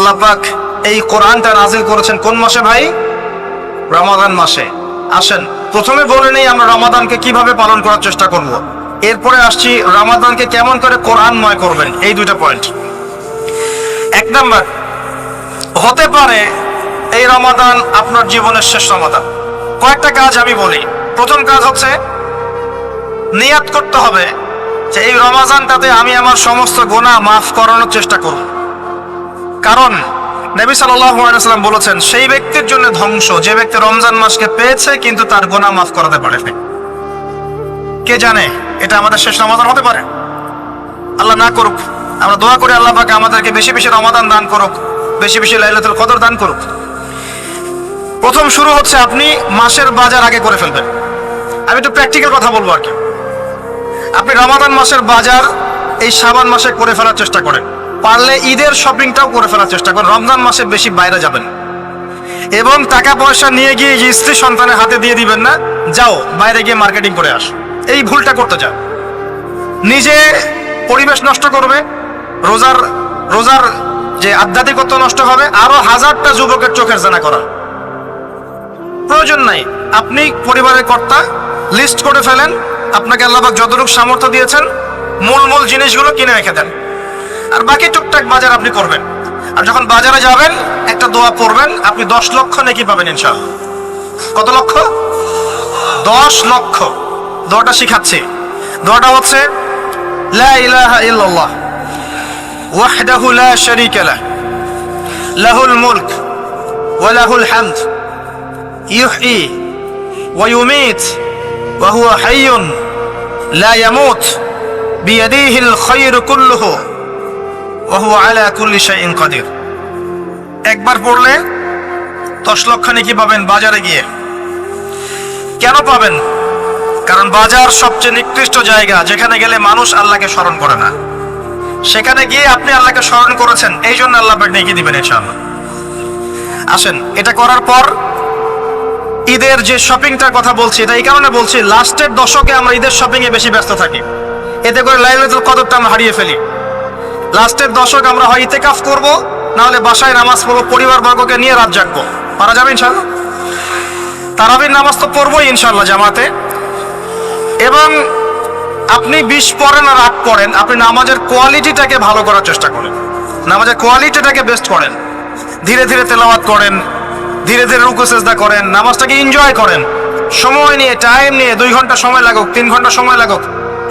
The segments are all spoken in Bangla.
আল্লাহ পাক এই কোরআনটা নাজিল করেছেন কোন মাসে ভাই? রমাদান মাসে। আসেন, প্রথমে বলে নেই আমরা রমাদানকে কীভাবে পালন করার চেষ্টা করব। এরপরে আসছি রমাদানকে কেমন করে কোরআনময় করবেন, এই দুইটা পয়েন্ট। এক নাম্বার, হতে পারে এই রমাদান আপনার জীবনের শেষ রমাদান। কয়েকটা কাজ আমি বলি। প্রথম কাজ হচ্ছে, নিয়াত করতে হবে যে এই রমাজানটাতে আমি আমার সমস্ত গোনা মাফ করানোর চেষ্টা করব। কারণ নবী সাল্লাম বলেছেন, সেই ব্যক্তির জন্য ধ্বংস, যে ব্যক্তি রমজান মাসকে পেয়েছে কিন্তু তার গোনা মাফ করাতে পারেনি। কে জানে, এটা আমাদের শেষ রমাদান হতে পারে। আল্লাহ না করুক, আমরা দোয়া করি আল্লাহ পাকে আমাদেরকে বেশি বেশি রমাদান দান করুক, বেশি বেশি লাইলাতুল কদর দান করুক। প্রথম শুরু হচ্ছে আপনি মাসের বাজার আগে করে ফেলবেন। আমি একটু প্র্যাকটিক্যাল কথা বলব আর কি। আপনি রমাদান মাসের বাজার এই সাবান মাসে করে ফেলার চেষ্টা করেন। পারলে ঈদের শপিংটাও করে ফেলার চেষ্টা করেন। রমজান মাসে বেশি বাইরে যাবেন। এবং টাকা পয়সা নিয়ে গিয়ে স্ত্রী সন্তানের হাতে দিয়ে দিবেন না, যাও, বাইরে গিয়ে মার্কেটিং করে আস। এই ভুলটা করতে যাও নিজে পরিবেশ নষ্ট করবে, রোজার রোজার যে আধ্যাত্মিকত্ব নষ্ট হবে, আরও হাজারটা যুবকের চোখের জানা করা। প্রয়োজন নাই। আপনি পরিবারের কর্তা লিস্ট করে ফেলেন, আপনাকে আল্লাহবাক যতটুকু সামর্থ্য দিয়েছেন মূল মূল জিনিসগুলো কিনে রেখে দেন। আর বাকি টুকটাক বাজার আপনি করবেন। আর যখন বাজারে যাবেন, একটা দোয়া পড়বেন, আপনি দশ লক্ষ নাকি পাবেন ইনশাল কত লক্ষ? দশ লক্ষ। দোয়াটা শিখাচ্ছে। দোয়াটা হচ্ছে, লা ইলাহা ইল্লাল্লাহ, ওয়াহদাহু লা শারীকা লাহ, লাহুল মুলক ওয়া লাহুল হামদ, ইউহয়ি ওয়া ইউমীত ওয়া হুয়া একবার পড়লে দশ লক্ষানি কি পাবেন বাজারে গিয়ে? কেন পাবেন? কারণ বাজার সবচেয়ে নিকৃষ্ট জায়গা, যেখানে গেলে মানুষ আল্লাহকে স্মরণ করে না। সেখানে গিয়ে আপনি আল্লাহকে স্মরণ করেছেন, এই জন্য আল্লাহ নেকি দিবেন ইনশাআল্লাহ। আসেন, এটা করার পর ঈদের যে শপিংটার কথা বলছি, এটা এই কারণে বলছি, লাস্টের দশকে আমরা ঈদের শপিংয়ে বেশি ব্যস্ত থাকি। এতে করে লাইলাতুল কদরটা আমরা হারিয়ে ফেলি। লাস্টের দশক আমরা হয় ইতেকাফ করব না হলে বাসায় নামাজ পড়ব, পরিবার বর্গকে নিয়ে রাত জাগবো। পারা যাবে ইনশাল্লাহ তারাবির নামাজ তো পড়বোই ইনশাল্লাহ জামাতে। এবং আপনি বিষ পড়েন আর আট পড়েন, আপনি নামাজের কোয়ালিটিটাকে ভালো করার চেষ্টা করেন। নামাজের কোয়ালিটিটাকে বেস্ট করেন। ধীরে ধীরে তেলাওয়াত করেন, ধীরে ধীরে রুকু সেজদা করেন, নামাজটাকে এনজয় করেন। সময় নিয়ে, টাইম নিয়ে, দুই ঘণ্টা সময় লাগুক, তিন ঘণ্টা সময় লাগুক,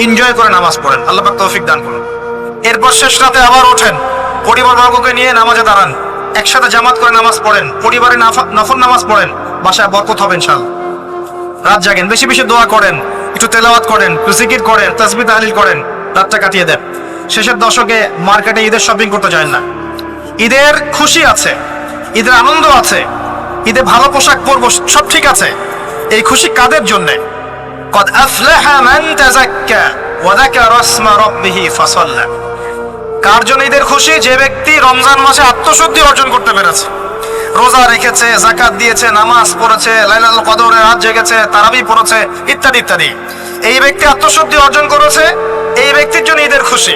এনজয় করে নামাজ পড়েন। আল্লাহ তৌফিক দান করুন। এরপর শেষ রাতে আবার ওঠেন পরিবার বর্গকে নিয়ে নামাজে দাঁড়ান একসাথে জামাত করে নামাজ পড়েন পরিবারে নাফা- নফল নামাজ পড়েন বাসায় বরকত হবে ইনশাল্লাহ রাত জাগেন বেশি বেশি দোয়া করেন একটু তেলাওয়াত করেন একটু জিকির করেন তসবি তাহলিল করেন রাতটা কাটিয়ে দেন শেষের দশকে মার্কেটে ঈদের শপিং করতে যায় না ঈদের খুশি আছে ঈদের আনন্দ আছে ঈদে ভালো পোশাক পরবো সব ঠিক আছে এই খুশি কাদের জন্যে قد أفلح من تزكى وذكر اسم ربه فصلى কার জন্য ঈদের খুশি যে ব্যক্তি রমজান মাসে আত্মশুদ্ধি অর্জন করতে পেরেছে। রোজা রেখেছে, জাকাত দিয়েছে, নামাজ পড়েছে, লাইলাতুল কদরে রাত জেগেছে, তারাবি পড়েছে, ইত্যাদি ইত্যাদি। এই ব্যক্তি আত্মশুদ্ধি অর্জন করেছে, এই ব্যক্তির জন্য ঈদের খুশি।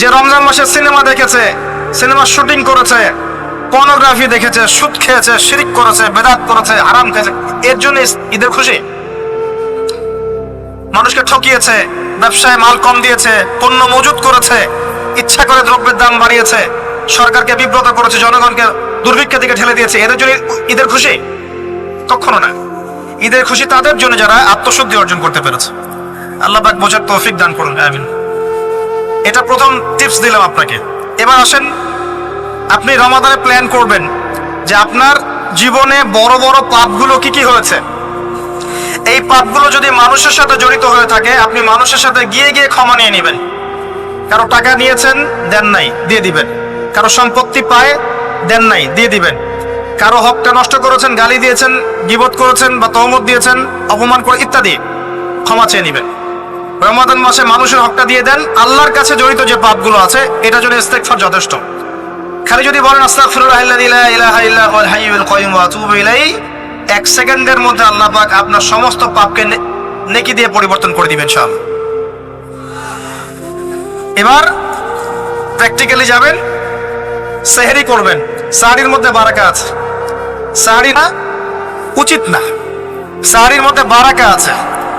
যে রমজান মাসে সিনেমা দেখেছে, সিনেমা শুটিং করেছে, পর্নোগ্রাফি দেখেছে, সুদ খেয়েছে, শিরিক করেছে, বেদাত করেছে আরাম খেয়েছে, এর জন্য ঈদের খুশি। মানুষকে ঠকিয়েছে ব্যবসায় মাল কম দিয়েছে, পণ্য মজুত করেছে, ইচ্ছা করে দ্রব্যের দাম বাড়িয়েছে। সরকারকে বিব্রত করেছে, জনগণকে দুর্ভিক্ষের দিকে ঠেলে দিয়েছে। এদের জন্য ঈদের খুশি? কখনো না। ঈদের খুশি তাদের জন্য যারা আত্মশুদ্ধি অর্জন করতে পেরেছে। আল্লাহ পাক বোঝার তৌফিক দান করুন, আমিন। এটা প্রথম টিপস দিলাম আপনাকে। এবার আসেন, আপনি রমাদানে প্ল্যান করবেন যে আপনার জীবনে বড় বড় পাপগুলো কি কি হয়েছে? এই পাপগুলো যদি মানুষের সাথে জড়িত হয়ে থাকে, আপনি মানুষের সাথে গিয়ে গিয়ে ক্ষমা নিয়ে নেবেন। কারও টাকা নিয়েছেন, দেন নাই, দিয়ে দিবেন। কারও সম্পত্তি পায়, দেন নাই, দিয়ে দিবেন। কারও হকটা নষ্ট করেছেন, গালি দিয়েছেন, গিবত করেছেন বা তহমত দিয়েছেন, অপমান করে ইত্যাদি, ক্ষমা চেয়ে নেবেন। রমাদান মাসে মানুষের হকটা দিয়ে দেন, আল্লাহর কাছে জড়িত যে পাপগুলো আছে, এটা জন্য ইস্তেগফার যথেষ্ট। খালি যদি বলেন, আস্তাগফিরুল্লাহ আল্লাযী লা ইলাহা ইল্লা হাইয়ুল কাইয়্যুম, ওয়া আতুবু ইলাইহি এক সেকেন্ডের মধ্যে আল্লাহ পাক আপনার সমস্ত পাপকে নেকি দিয়ে পরিবর্তন করে দিবেন সব এবার প্র্যাকটিক্যালি যাবেন, সেহেরি করবেন। সাহারির মধ্যে বারাকা আছে। সাহারি না, উচিত না। সাহারির মধ্যে বারাকা আছে।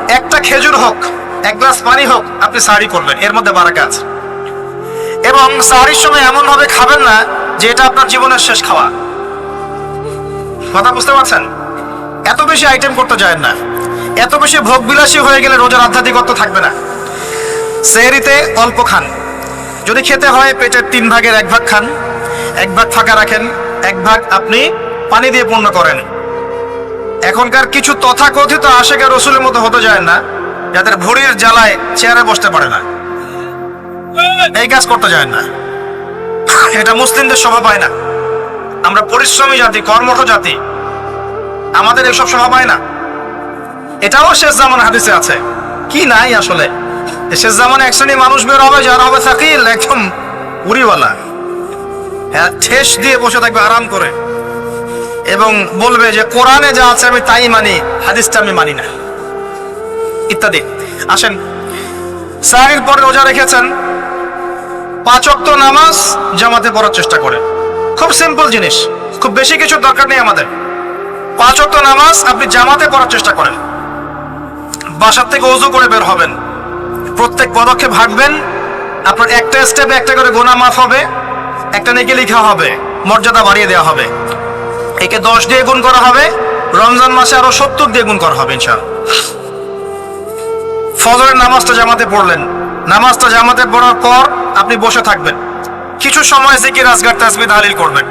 একটা খেজুর হোক, এক গ্লাস পানি হোক, আপনি সাহারি করবেন। এর মধ্যে বারাকা আছে। এবং সাহারির সময় এমন ভাবে খাবেন না যে এটা আপনার জীবনের শেষ খাওয়া। কথা বুঝতে পারছেন? এত বেশি আইটেম করতে যায় না। এত বেশি ভোগবিলাসী হয়ে গেলে রোজার আধ্যাত্মিকত্ব থাকবে না। সেহরিতে অল্প খান। যদি খেতে হয় পেটের তিন ভাগের এক ভাগ খান। এক ভাগ ফাঁকা রাখেন, এক ভাগ আপনি পানি দিয়ে পূর্ণ করেন। এখনকার কিছু তথাকথিত আশেখা রসুলের মতো হতে যায় না, যাদের ভুড়ির জ্বালায় চেয়ারে বসতে পারে না। এই কাজ করতে যায় না। এটা মুসলিমদের শোভা পায় না। আমরা পরিশ্রমী জাতি, কর্মঠ জাতি। আমাদের এসব শোভা পায় না। এটাও শেষ জামান হাদিসে আছে। কি নাই আসলে? শেষ জামানে এক শ্রেণি মানুষ বের হবে, যারা হবে সাকিল, একদম উড়িওয়ালা হ্যাঁ ঠেস দিয়ে বসে থাকবে, আরাম করে। এবং বলবে যে, কোরআনে যা আছে আমি তাই মানি, হাদিসটা আমি মানি না। ইত্যাদি। আসেন সাহির পরে রোজা রেখেছেন, পাঁচ অক্ত নামাজ জামাতে পড়ার চেষ্টা করে খুব সিম্পল জিনিস, খুব বেশি কিছু দরকার নেই আমাদের। পাঁচ অক্ত নামাজ আপনি জামাতে পড়ার চেষ্টা করেন। বাসার থেকে অজু করে বের হবেন। প্রত্যেক পদক্ষেপ হাঁটবেন। আপনার একটা স্টেপে একটা করে গোনা মাফ হবে। একটা নেকি লেখা হবে। মর্যাদা বাড়িয়ে দেওয়া হবে। একে দশ দিয়ে গুণ করা হবে। রমজান মাসে আরও সত্তর দিয়ে গুণ করা হবে ইনশাআল্লাহ। ফজরের নামাজটা জামাতে পড়লেন। নামাজটা জামাতে পড়ার পর আপনি বসে থাকবেন। কিছু সময় জিকির, আজগার তাসবি তাহলিল করবেন।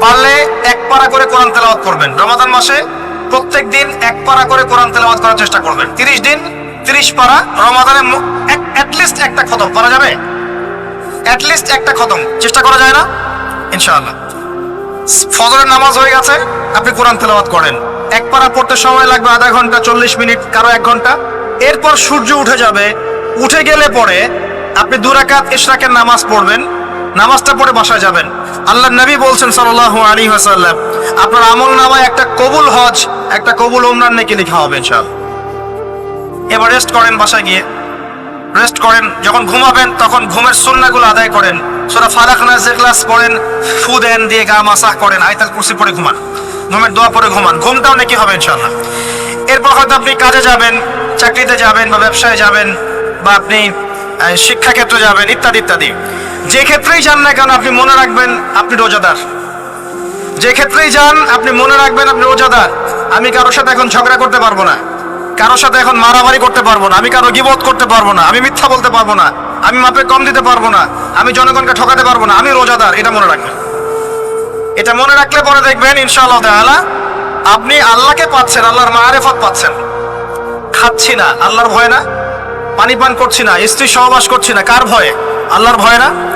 পারলে এক পারা করে কোরআন তেলাওয়াত করবেন। রমাদান মাসে প্রত্যেক দিন এক পারা করে কোরআন তেলাওয়াত করার চেষ্টা করবেন। তিরিশ দিন, তিরিশ পারা, রমাদানে অ্যাটলিস্ট একটা খতম। করা যাবে? অ্যাটলিস্ট একটা খতম। চেষ্টা করা যায় না? ইনশাআল্লাহ। ফজরের নামাজ হয়ে গেছে, আপনি কোরআন তেলাওয়াত করেন। এক পারা পড়তে সময় লাগবে আধা ঘণ্টা, চল্লিশ মিনিট, কারও এক ঘণ্টা। এরপর সূর্য উঠে যাবে। উঠে গেলে পরে আপনি দুরাকাত, ইশরাকের নামাজ পড়বেন। নামাজটা পড়ে বাসায় যাবেন। আল্লাহ নবী বলছেন সাল্লাল্লাহু আলাইহি ওয়াসাল্লাম, আপনার আমল নামায় একটা কবুল হজ, একটা কবুল উমরান নাকি লেখা হবে ইনশাআল্লাহ। এবার রেস্ট করেন বাসায় গিয়ে। রেস্ট করেন, যখন ঘুমাবেন, তখন ঘুমের সুন্নাগুলো আদায় করেন। সোরা ফালাক নাজ ক্লাস পড়েন, ফু দেন, দিয়ে গা মাসাহ করেন, আয়তাল কুরসি পরে ঘুমান। ঘুমের দোয়া পরে ঘুমান, ঘুমটাও নাকি হবে ইনশাআল্লাহ। এরপর হয়তো আপনি কাজে যাবেন, চাকরিতে যাবেন বা ব্যবসায় যাবেন, বা আপনি শিক্ষাক্ষেত্রে যাবেন, ইত্যাদি ইত্যাদি। যে ক্ষেত্রেই যান না কেন আপনি মনে রাখবেন আপনি রোজাদার। যে ক্ষেত্রেই যান, আপনি মনে রাখবেন আপনি রোজাদার। আমি কারোর সাথে এখন ঝগড়া করতে পারব না। কারোর সাথে এখন মারামারি করতে পারব না। আমি কারও গিবোধ করতে পারব না। আমি মিথ্যা বলতে পারব না। আমি মাপে কম দিতে পারব না। আমি জনগণকে ঠকাতে পারব না। আমি রোজাদার, এটা মনে রাখবেন। এটা মনে রাখলে পরে দেখবেন, ইনশাআল্লাহ আপনি আল্লাহকে পাচ্ছেন, আল্লাহর মারেফত পাচ্ছেন। খাচ্ছি না, আল্লাহর ভয় না। পানি পান করছি না, স্ত্রী সহবাস করছি না। কার ভয়ে? আল্লাহর ভয় না?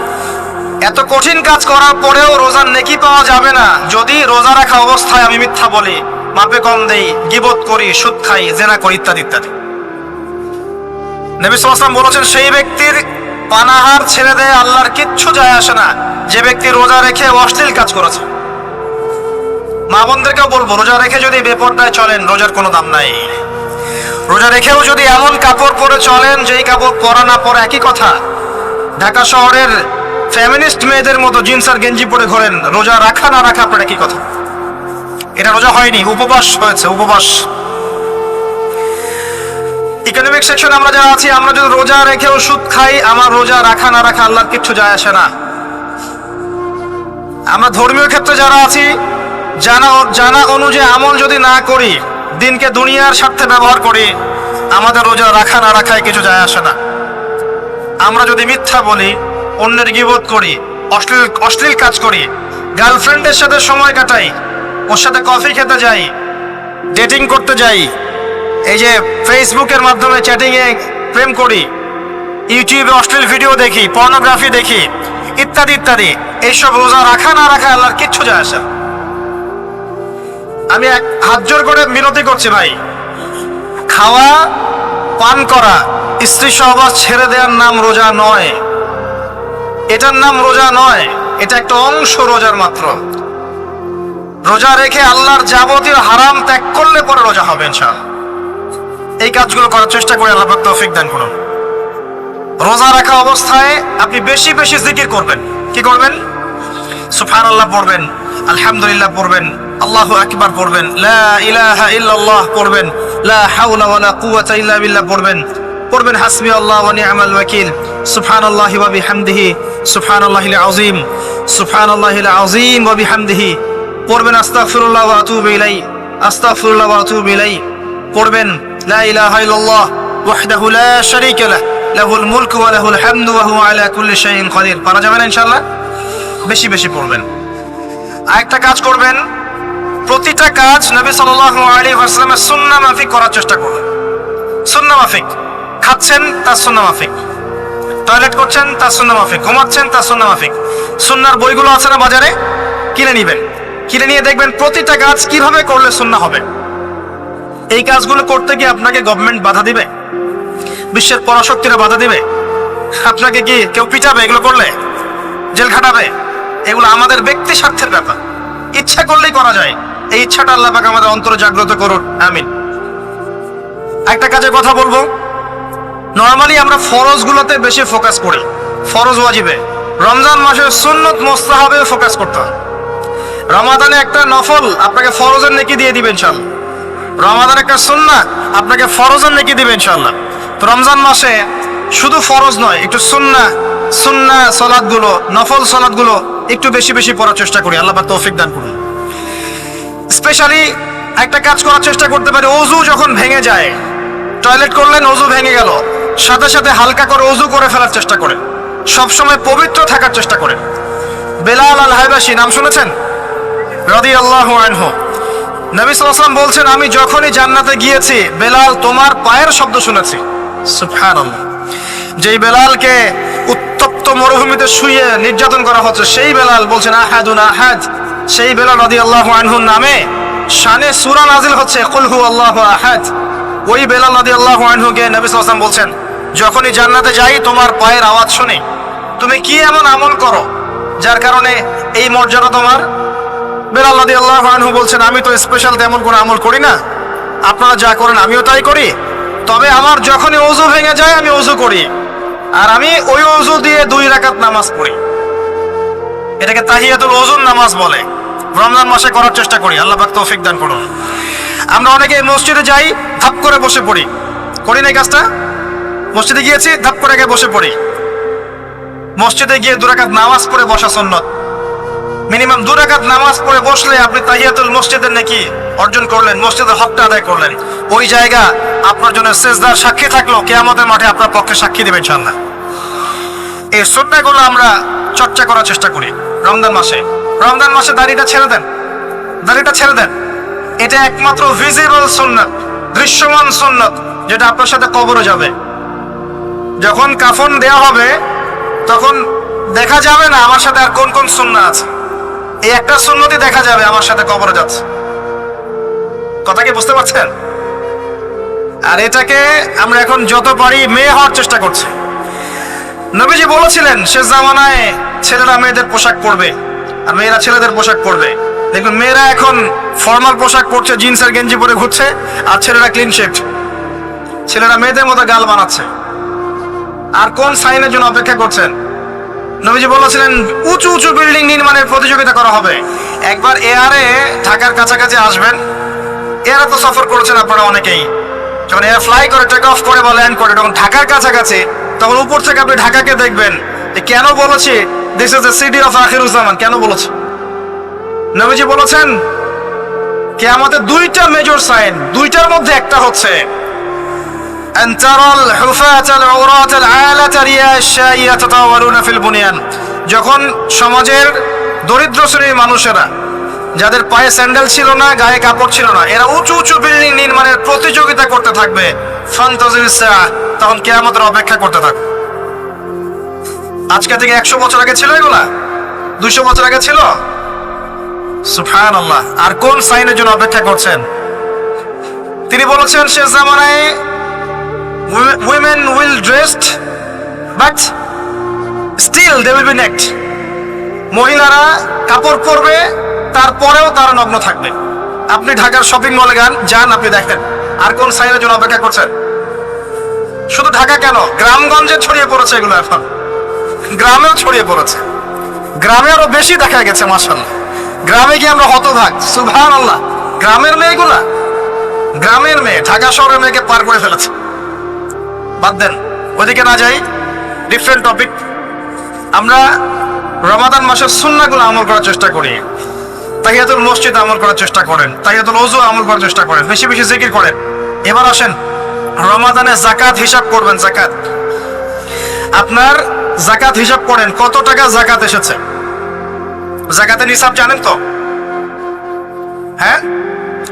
এত কঠিন কাজ করার পরেও রোজার নেকি পাওয়া যাবে না। যদি রোজা রাখা অবস্থায় আমি মিথ্যা বলি, মাপে কম দেই, গিবত করি, সুদ খাই, জেনা করি ইত্যাদি ইত্যাদি। নবী সাল্লাম বলেছেন, সেই ব্যক্তির পানাহার ছেড়ে দেয় আল্লাহর কিচ্ছু যায় আসে না। যে ব্যক্তি রোজা রেখে অশ্লীল কাজ করেছে। মা বোনদেরকেও বলব, রোজা রেখে যদি বেপর্দায় চলেন, রোজার কোনো দাম নাই। রোজা রেখেও যদি এমন কাপড় পরে চলেন, যেই কাপড় পরা না পরা একই কথা। ঢাকা শহরের ফ্যামিনিস্ট মেয়েদের মতো জিন্স আর গেঞ্জি পরে ঘোরেন। রোজা রাখা না রাখা আপনার একই কথা। এটা রোজা হয়নি, উপবাস হয়েছে, উপবাস। ইকোনমিক সেকশন আমরা যারা আছি, আমরা যদি রোজা রেখে ওষুধ খাই, আমার রোজা রাখা না রাখা আল্লাহর কিচ্ছু যায় আসে না। আমরা ধর্মীয় ক্ষেত্রে যারা আছি, জানা জানা অনুযায়ী আমল যদি না করি, দিনকে দুনিয়ার স্বার্থে ব্যবহার করি, আমাদের রোজা রাখা না রাখায় কিছু যায় আসে না। আমরা যদি মিথ্যা বলি অন্যের গিবোধ করি, অশ্লীল অশ্লীল কাজ করি। গার্লফ্রেন্ডের সাথে সময় কাটাই, ওর সাথে কফি খেতে যাই ডেটিং করতে যাই। এই যে ফেসবুকের মাধ্যমে চ্যাটিংয়ে প্রেম করি ইউটিউবে অশ্লীল ভিডিও দেখি পর্নোগ্রাফি দেখি, ইত্যাদি ইত্যাদি। এইসব রোজা রাখা না রাখা আল্লাহর কিচ্ছু যায় আসে। আমি এক হাত জোর করে মিনতি করছি, ভাই। খাওয়া, পান করা, স্ত্রী সহবাস ছেড়ে দেওয়ার নাম রোজা নয়। এটার নাম রোজা নয়, এটা একটা অংশ রোজার মাত্র। রোজা রেখে আল্লাহর যাবতীয় হারাম ত্যাগ করলে পরে রোজা হবে ইনশাআল্লাহ। এই কাজগুলো করার চেষ্টা করে আল্লাহ তৌফিক দান করুন। রোজা রাখা অবস্থায় আপনি বেশি বেশি জিকির করবেন। কি করবেন? সুফান আল্লাহ পড়বেন, আলহামদুলিল্লাহ পড়বেন, আল্লাহ আকবার পড়বেন, লা পড়বেন, লা হাওলা ইল্লা বিল্লাহ পড়বেন। পড়বেন হাসবি আল্লাহ নি'মাল ওয়াকিল। সুবহানাল্লাহি ওয়া বিহামদিহি, সুবহানাল্লাহিল আযীম সুবহানাল্লাহিল আযীম ওয়া বিহামদিহি। পড়বেন আস্তাগফিরুল্লাহ ওয়া আতুবু ইলাই আস্তাগফিরুল্লাহ ওয়া আতুবু ইলাই পড়বেন, লা ইলাহা ইল্লাল্লাহ, ওয়াহদাহু লা শারীকা লাহ, লাহুল মুলকু ওয়া লাহুল হামদু ওয়া হুয়া আলা কুল্লি শাইইন কাদির পারা যাবে না বেশি বেশি পড়বেন। আরেকটা কাজ করবেন, প্রতিটা কাজ নবী সাল্লাল্লাহু আলাইহি ওয়াসাল্লামের সুন্নাহ মাফিক করার চেষ্টা করবেন। সুন্নাহ মাফিক। খাচ্ছেন, তার সুন্নাহ মাফিক। টয়লেট করছেন, তার সুন্নাহ মাফিক। ঘুমাচ্ছেন, তার সুন্নাহ মাফিক। সুন্নার বইগুলো আছে না বাজারে? কিনে নিবেন। কিনে নিয়ে দেখবেন প্রতিটা কাজ কীভাবে করলে সুন্নাহ হবে। এই কাজগুলো করতে গিয়ে আপনাকে গভর্নমেন্ট বাধা দিবে? বিশ্বের পরাশক্তিরা বাধা দিবে? আপনাকে কি কেউ পিটাবে এগুলো করলে? জেল খাটাবে? এগুলো আমাদের ব্যক্তি স্বার্থের ব্যাপার। ইচ্ছা করলেই করা যায়। এই ইচ্ছাটা আল্লাহ আমাদের অন্তর জাগ্রত করুন। আমিন। একটা কাজে কথা বলব। নর্মালি আমরা ফরজগুলোতে বেশি ফোকাস করি। ফরজ ওয়াজিবে। রমজান মাসে সুন্নত মোস্তাহাবে ফোকাস করতে রমাদানে একটা নফল আপনাকে ফরজের নেকি দিয়ে দিবেন ইনশাল্লাহ রমাদান একটা সুন্না, আপনাকে ফরজের নেকি দিবেন ইনশাল্লাহ তো রমজান মাসে শুধু ফরজ নয়, একটু সুন্না সুন্না সলাদগুলো, নফল সলাদগুলো একটু বেশি বেশি পড়ার চেষ্টা করি। আল্লাহ তৌফিক দান করুন। স্পেশালি একটা কাজ করার চেষ্টা করতে পারি অজু যখন ভেঙে যায় টয়লেট করলেন অজু ভেঙে গেল। সাথে সাথে হালকা করে অজু করে ফেলার চেষ্টা করে সবসময় পবিত্র থাকার চেষ্টা করে বেলাল আল হায়বাসী নাম শুনেছেন? রদি আল্লাহ আনহু। নবী সাল্লাম বলছেন, আমি যখনই জান্নাতে গিয়েছি, বেলাল তোমার পায়ের শব্দ শুনেছি। যেই বেলালকে উত্তপ্ত মরুভূমিতে শুয়ে নির্যাতন করা হচ্ছে, সেই বেলাল বলছেন, আহাদুন আহাদ। সেই বেলাল রদি আল্লাহ আনহুর নামে শানে সুরা নাজিল হচ্ছে কুলহু আল্লাহ আহাদ। ওই বেলাল নদী আল্লাহ আনহুকে নবী সাল্লাম বলছেন, যখনই জান্নাতে যাই, তোমার পায়ের আওয়াজ শুনি। তুমি কি এমন আমল করো, যার কারণে এই মর্যাদা তোমার? বেলাল রাদি আল্লাহ আনহু বলছেন, আমি তো স্পেশাল তেমন কোনো আমল করি না। আপনারা যা করেন, আমিও তাই করি। তবে আমার যখনই অজু ভেঙে যায়, আমি অজু করি। আর আমি ওই অজু দিয়ে দুই রাকাত নামাজ পড়ি। এটাকে তাহিয়াতুল ওজুন নামাজ বলে। রমজান মাসে করার চেষ্টা করি, আল্লাহ তৌফিক দান করুন। আমরা অনেকে মসজিদে যাই ধাপ করে বসে পড়ি। করি না কাজটা? মসজিদে গিয়েছি, ধাপ করে গিয়ে বসে পড়ি। মসজিদে গিয়ে দুরাকাত নামাজ পড়ে বসা সন্ন্যত মিনিমাম দু রাকাত নামাজ পড়ে বসলে আপনি তাহিয়াতুল মসজিদের নাকি অর্জন করলেন, মসজিদের হকটা আদায় করলেন। ওই জায়গা আপনার জন্য সেজদার সাক্ষী থাকল, কেয়ামতের মাঠে আপনার পক্ষে সাক্ষী দেবেন ইনশাআল্লাহ। এই সুন্নাগুলো আমরা চর্চা করার চেষ্টা করি রমজান মাসে। রমজান মাসে দাড়িটা ছেড়ে দেন। দাড়িটা ছেড়ে দেন। এটা একমাত্র ভিজিবল সুন্নাত দৃশ্যমান সুন্নাত, যেটা আপনার সাথে কবরে যাবে। যখন কাফন দেয়া হবে, তখন দেখা যাবে না আমার সাথে আর কোন কোন সুন্না আছে। এই একটা সুন্নতি দেখা যাবে, আমার সাথে কবরে যাচ্ছে। কথা কি বুঝতে পারছেন? আর এটাকে আমরা এখন যত পারি মেয়ে হওয়ার চেষ্টা করছি। নবীজি বলেছিলেন, সে জামানায় ছেলেরা মেয়েদের পোশাক পরবে, আর মেয়েরা ছেলেদের পোশাক পরবে। দেখবেন মেয়েরা এখন ফর্মাল পোশাক পরছে জিন্স আর গেঞ্জি পরে ঘুরছে, আর ছেলেরা ক্লিন শেপ ছেলেরা মেয়েদের মতো গাল বানাচ্ছে। আর কোন সাইনের জন্য অপেক্ষা করছেন? নবীজি বলেছিলেন, উঁচু উঁচু বিল্ডিং নির্মাণের প্রতিযোগিতা করা হবে। একবার এয়ারে ঢাকার কাছাকাছি আসবেন এয়ারে তো সফর করেছেন আপনারা অনেকেই। যখন এয়ার ফ্লাই করে টেক অফ করে বা ল্যান্ড করে তখন ঢাকার কাছাকাছি, তখন উপর থেকে আপনি ঢাকাকে দেখবেন কেন বলেছি this is the city of Akhiruzzaman কেন বলেছে? নবীজি বলেছেন কে আমাদের দুইটা মেজর সাইন দুইটার মধ্যে একটা হচ্ছে أن ترى الحفاة العراة العالة رياء الشاء يتطاولون في البنيان যখন সমাজের দরিদ্র শ্রেণীর মানুষেরা যাদের পায়ে স্যান্ডেল ছিল না গায়ে কাপড় ছিল না এরা উঁচু উঁচু বিল্ডিং নির্মাণের প্রতিযোগিতা করতে থাকবে ফান্তাজির সাআ, তখন কেয়ামতের অপেক্ষা করতে থাকবে আজকে থেকে একশো বছর আগে ছিল এগুলা দুইশো বছর আগে ছিল সুফান আল্লাহ আর কোন সাইনের জন্য অপেক্ষা করছেন? তিনি বলেছেন শেষ জামানায় women will dressed, but still they will be naked. মহিলারা কাপড় পরবে, তারপরেও তারা নগ্ন থাকবে। আপনি ঢাকার শপিং মলে গান যান আপনি দেখেন। আর কোন সাইনের জন্য অপেক্ষা করছেন? শুধু ঢাকা কেন? গ্রামগঞ্জে ছড়িয়ে পড়েছে এগুলো এখন। গ্রামেও ছড়িয়ে পড়েছে। গ্রামে আরও বেশি দেখা গেছে মাসাল্লাহ গ্রামে গিয়ে আমরা হতভাগ। সুভান আল্লাহ গ্রামের মেয়েগুলা। গ্রামের মেয়ে, ঢাকা শহরের মেয়েকে পার করে ফেলেছে। বাদ দেন, ওদিকে না যাই ডিফারেন্ট টপিক আমরা রমাদান মাসের সুন্নাগুলো আমল করার চেষ্টা করি। তাহিয়াতুল মসজিদ আমল করার চেষ্টা করেন, তাহিয়াতুল ওজু আমল করার চেষ্টা করেন, বেশি বেশি জিকির করেন। এবার আসেন, রমাদানে জাকাত হিসাব করবেন জাকাত আপনার জাকাত হিসাব করেন, কত টাকা জাকাত এসেছে? জাকাতের হিসাব জানেন তো? হ্যাঁ?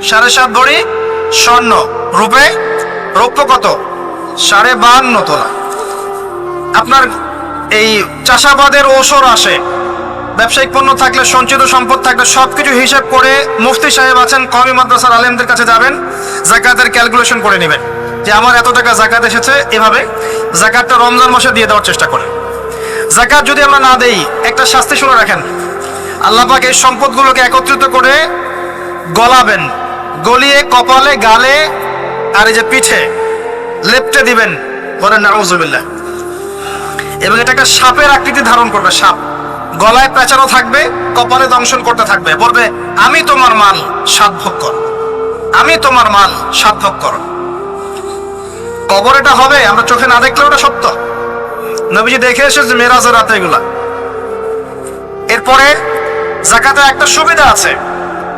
সাড়ে সাত ভরি স্বর্ণ। রূপে? রৌপ্য কত? সাড়ে বাহান্ন তোলা। আপনার এই চাষাবাদের ওসর আসে। ব্যবসায়িক পণ্য থাকলে, সঞ্চিত সম্পদ থাকলে সবকিছু হিসাব করে মুফতি সাহেব আছেন কমি মাদ্রাসার আলেমদের কাছে যাবেন, জাকাতের ক্যালকুলেশন করে নেবেন যে আমার এত টাকা জাকাত এসেছে, এভাবে জাকাতটা রমজান মাসে দিয়ে দেওয়ার চেষ্টা করেন। জাকাত যদি আমরা না দেই, একটা শাস্তি শুনে রাখেন আল্লাহ পাক এই সম্পদগুলোকে একত্রিত করে গলাবেন, গলিয়ে কপালে, গালে আর এই যে পিঠে লেপটে দিবেন। বলেন নাউজুবিল্লাহ এবং এটা একটা সাপের আকৃতি ধারণ করবে, সাপ। গলায় পেঁচানো থাকবে, কপালে দংশন করতে থাকবে। বলবে, আমি তোমার মাল সাত ভোগ কর। আমি তোমার মাল সাত ভোগ কর। কবর এটা হবে, আমরা চোখে না দেখলে ওটা সত্য। নবীজি দেখে এসেছে মেরাজের রাতে এগুলা। এরপরে জাকাতের একটা সুবিধা আছে।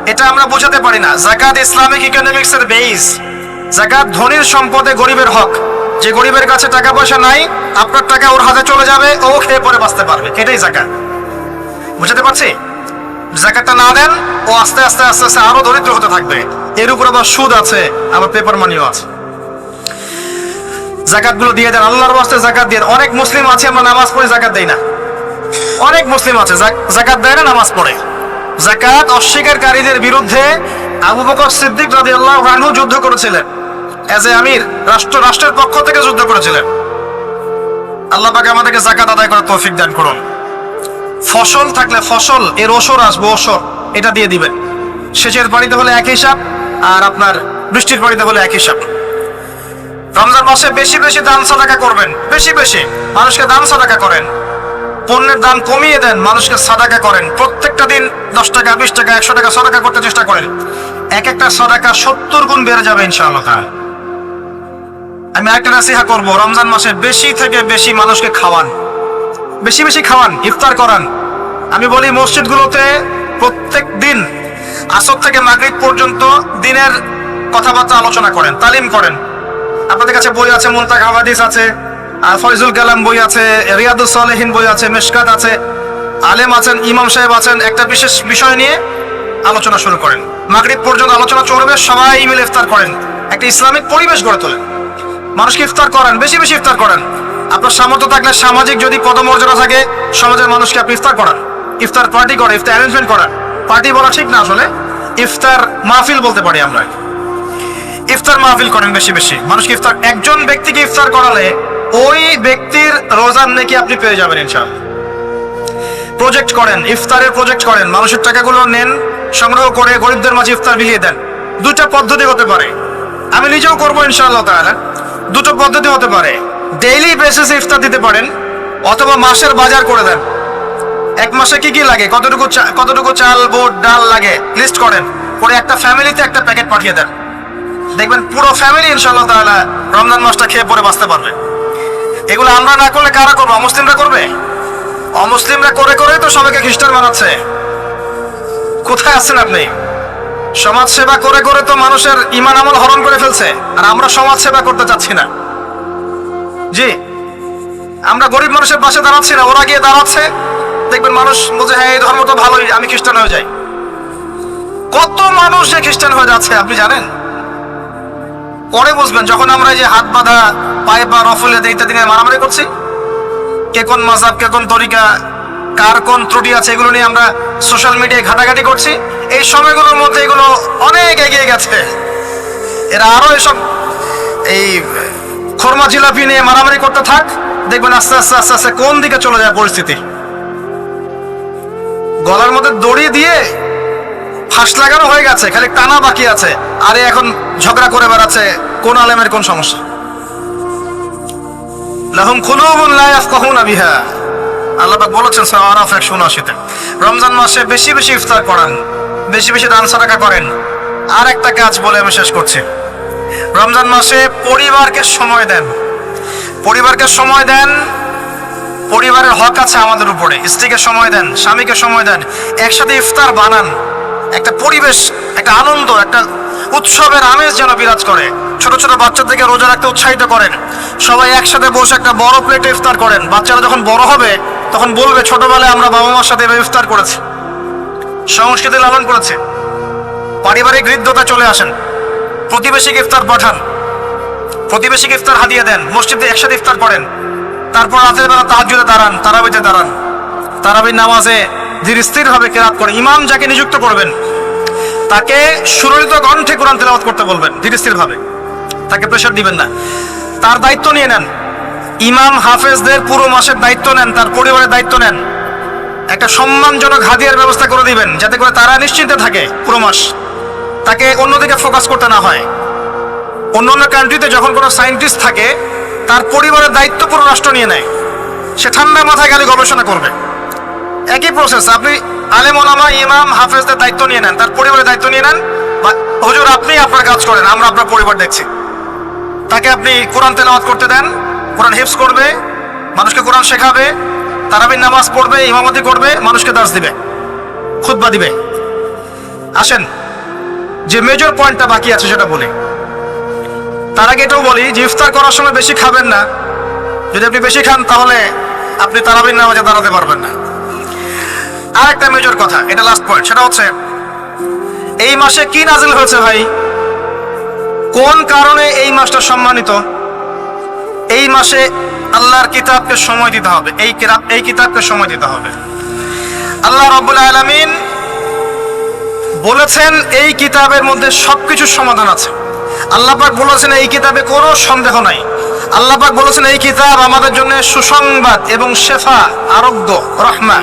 এটা আমরা বোঝাতে পারি না। জাকাত ইসলামিক ইকোনমিক্স এর বেইস জাকাত ধনীর সম্পদে গরিবের হক। যে গরিবের কাছে টাকা পয়সা নাই, আপনার টাকা ওর হাতে চলে যাবে, ও খেয়ে পরে বাঁচতে পারবে। এটাই জাকাত। বুঝাতে পারছি? জাকাতটা না দেন, ও আস্তে আস্তে আস্তে আস্তে আরও দরিদ্র হতে থাকবে। এর উপর আবার সুদ আছে, আবার পেপার মানিও আছে। জাকাতগুলো দিয়ে দেন। আল্লাহর বাস্তে জাকাত দিয়ে অনেক মুসলিম আছে, আমরা নামাজ পড়ে জাকাত দেই না। অনেক মুসলিম আছে জাক- জাকাত দেয় না, নামাজ পড়ে। জাকাত অস্বীকারীদের বিরুদ্ধে আবু বকর সিদ্দিক রাদিয়াল্লাহু আনহু যুদ্ধ করেছিলেন। এজ এ আমির, রাষ্ট্র, রাষ্ট্রের পক্ষ থেকে যুদ্ধ করেছিলেন। আল্লাহ পাক আমাদেরকে জাকাত আদায় করার তৌফিক দান করুন। ফসল থাকলে ফসল, এর ওসর আসবে ওসর, এটা দিয়ে দিবেন। সেচের পানিতে হলে এক হিসাব আর আপনার বৃষ্টির পানিতে হলে এক হিসাব রমজান মাসে বেশি বেশি দান সাদাকা করবেন, বেশি বেশি। মানুষকে দান সাদাকা করেন। পণ্যের দাম কমিয়ে দেন, মানুষকে সাদাকা করেন। প্রত্যেকটা দিন দশ টাকা, বিশ টাকা, একশো টাকা সাদাকা করতে চেষ্টা করেন। এক একটা সাদাকা সত্তর গুণ বেড়ে যাবে ইনশাআল্লাহ। আমি একটা নাসিহা করব, রমজান মাসে বেশি থেকে বেশি মানুষকে খাওয়ান। বেশি বেশি খাওয়ান, ইফতার করান। আমি বলি, মসজিদগুলোতে প্রত্যেক দিন আসর থেকে মাগরিব পর্যন্ত দিনের কথাবার্তা আলোচনা করেন, তালিম করেন। আপনাদের কাছে বই আছে মুনতাক হাদিস আছে। ফয়জুল কালাম বই আছে, রিয়াদুস সালেহিন বই আছে, মেশকাত আছে, আলেম আছেন, ইমাম সাহেব আছেন, একটা বিশেষ বিষয় নিয়ে আলোচনা শুরু করেন। মাগরিব পর্যন্ত আলোচনা চলবে, সবাই মিলে ইফতার করেন। একটা ইসলামিক পরিবেশ গড়ে তোলেন। মানুষকে ইফতার করান, বেশি বেশি ইফতার করান। আপনার সামর্থ্য থাকলে সামাজিক যদি পদমর্যাদা থাকে, সমাজের মানুষকে আপনি ইফতার করান। ইফতার পার্টি করে ইফতার অ্যারেঞ্জমেন্ট করান। পার্টি বলা ঠিক না আসলে। ইফতার মাহফিল বলতে পারি আমরা। ইফতার মাহফিল করেন বেশি বেশি। মানুষকে ইফতার, একজন ব্যক্তিকে ইফতার করালে ওই ব্যক্তির রোজার নাকি আপনি পেয়ে যাবেন ইনশাআল্লাহ। প্রজেক্ট করেন, ইফতারের প্রজেক্ট করেন, মানুষের টাকাগুলো নেন, সংগ্রহ করে গরিবদের মাঝে ইফতার বিলিয়ে দেন। দুটা পদ্ধতি হতে পারে। আমি নিজেও করব ইনশাআল্লাহ তাআলা। দুটো পদ্ধতি হতে পারে। ডেইলি বেসিসে ইফতার দিতে পারেন, অথবা মাসের বাজার করে দেন। এক মাসে কি কি লাগে? কতটুকু কতটুকু চাল, বুট, ডাল লাগে? লিস্ট করেন। করে একটা ফ্যামিলিতে একটা প্যাকেট পাঠিয়ে দেন। দেখবেন পুরো ফ্যামিলি ইনশাআল্লাহ তাআলা রমজান মাসটা খেয়ে পরে বাঁচতে পারবে। এগুলো আমরা না করলে কারা করব? অমুসলিমরা করবে? অমুসলিমরা করে করে তো সবাইকে খ্রিস্টান বানাচ্ছে। কোথায় আছেন আপনি? সমাজ সেবা করে করে তো মানুষের ইমান আমল হরণ করে ফেলছে, আর আমরা সমাজ সেবা করতে চাচ্ছি না। জি, আমরা গরিব মানুষের পাশে দাঁড়াচ্ছি না, ওরা গিয়ে দাঁড়াচ্ছে। দেখবেন মানুষ বলছে হ্যাঁ এই ধর্ম তো ভালোই, আমি খ্রিস্টান হয়ে যাই। কত মানুষ যে খ্রিস্টান হয়ে যাচ্ছে, আপনি জানেন? পরে বুঝবেন, যখন আমরা যে হাত বাঁধা, পায়ে পা রফলে ইত্যাদি নিয়ে মারামারি করছি, কে কোন মাজাব, কে কোন তরিকা, কার কোন ত্রুটি আছে, এগুলো নিয়ে আমরা সোশ্যাল মিডিয়ায় ঘাটাঘাটি করছি। এই সময়গুলোর মধ্যে এগুলো অনেক এগিয়ে গেছে। এরা আরও এসব এই খরমা জিলাপি নিয়ে মারামারি করতে থাক। দেখবেন আস্তে আস্তে আস্তে আস্তে কোন দিকে চলে যায় পরিস্থিতি। গলার মধ্যে দড়ি দিয়ে ফাঁস লাগানো হয়ে গেছে, খালি টানা বাকি আছে। আরে এখন ঝগড়া করে বেড়াচ্ছে, কোন আলেমের কোন সমস্যা? লাহুম কুলুবুন লা ইয়াফকাহুনা বিহা। আল্লাহ পাক বলেছেন, সূরা আরাফ 179 তে রমজান মাসে বেশি বেশি ইফতার করেন, বেশি বেশি দান সাদাকা করেন। আর একটা কাজ বলে আমি শেষ করছি। রমজান মাসে পরিবারকে সময় দেন। পরিবারকে সময় দেন, পরিবারের হক আছে আমাদের উপরে। স্ত্রীকে সময় দেন, স্বামীকে সময় দেন, একসাথে ইফতার বানান। একটা পরিবেশ, একটা আনন্দ, একটা উৎসবের আমেজ যেন বিরাজ করে। ছোট ছোট বাচ্চাদেরকে রোজা রাখতে উৎসাহিত করেন। সবাই একসাথে বসে একটা বড় প্লেটে ইফতার করেন। বাচ্চারা যখন বড় হবে, তখন বলবে, ছোটবেলায় আমরা বাবা মার সাথে ইফতার করেছি। সংস্কৃতি লালন করেছে। পারিবারিক হৃদ্যতা চলে আসেন। প্রতিবেশীকে ইফতার পাঠান। প্রতিবেশীকে ইফতার হাতিয়ে দেন। মসজিদে একসাথে ইফতার করেন। তারপর রাতের বেলা তাহাজুদে দাঁড়ান, তারাবিতে দাঁড়ান। তারাবির নামাজে ধীর স্থির ভাবে কেরাত করেন, ইমাম যাকে নিযুক্ত করবেন, তাকে সুরলিত কণ্ঠে কোরআন তেলাওয়াত করতে বলবেন ধীর স্থির ভাবে তাকে প্রেশার দিবেন না। তার দায়িত্ব নিয়ে নেন। ইমাম হাফেজদের পুরো মাসের দায়িত্ব নেন, তার পরিবারের দায়িত্ব নেন। একটা সম্মানজনক হাদিয়ার ব্যবস্থা করে দিবেন, যাতে করে তারা নিশ্চিন্তে থাকে পুরো মাস। তাকে অন্যদিকে ফোকাস করতে না হয়। অন্য অন্য কান্ট্রিতে যখন কোনো সায়েন্টিস্ট থাকে, তার পরিবারের দায়িত্ব পুরো রাষ্ট্র নিয়ে নেয়। সে ঠান্ডা মাথায় গেলে গবেষণা করবে। একই প্রসেস আপনি আলেম ওলামা, ইমাম, হাফেজদের দায়িত্ব নিয়ে নেন, তার পরিবারের দায়িত্ব নিয়ে নেন হুজুর, আপনি আপনার কাজ করেন, আমরা আপনার পরিবার দেখছি। তাকে আপনি কোরআন তেলাওয়াত করতে দেন, কোরআন হিফজ করবে, মানুষকে কোরআন শেখাবে তারাবির নামাজ পড়বে, ইমামতি করবে, মানুষকে দাস দিবে, খুতবা দিবে। আসেন, যে মেজর পয়েন্টটা বাকি আছে সেটা বলি। তার আগে এটাও বলি, যে ইফতার করার সময় বেশি খাবেন না। যদি আপনি বেশি খান, তাহলে আপনি তারাবির নামাজে দাঁড়াতে পারবেন না। আর একটা মেজর কথা, এটা লাস্ট পয়েন্ট সেটা হচ্ছে, এই মাসে কি নাজিল হয়েছে ভাই? কোন কারণে এই মাসটা সম্মানিত? এই মাসে আল্লাহর কিতাবকে সময় দিতে হবে, এই কিতাব এই কিতাবকে সময় দিতে হবে। আল্লাহ রব্বুল আলামিন বলেছেন, এই কিতাবের মধ্যে সবকিছুর সমাধান আছে। আল্লাহ পাক বলেছেন, এই কিতাবে কোনো সন্দেহ নাই। আল্লাহ পাক বলেছেন, এই কিতাব আমাদের জন্য সুসংবাদ এবং শেফা, আরোগ্য, রহমা।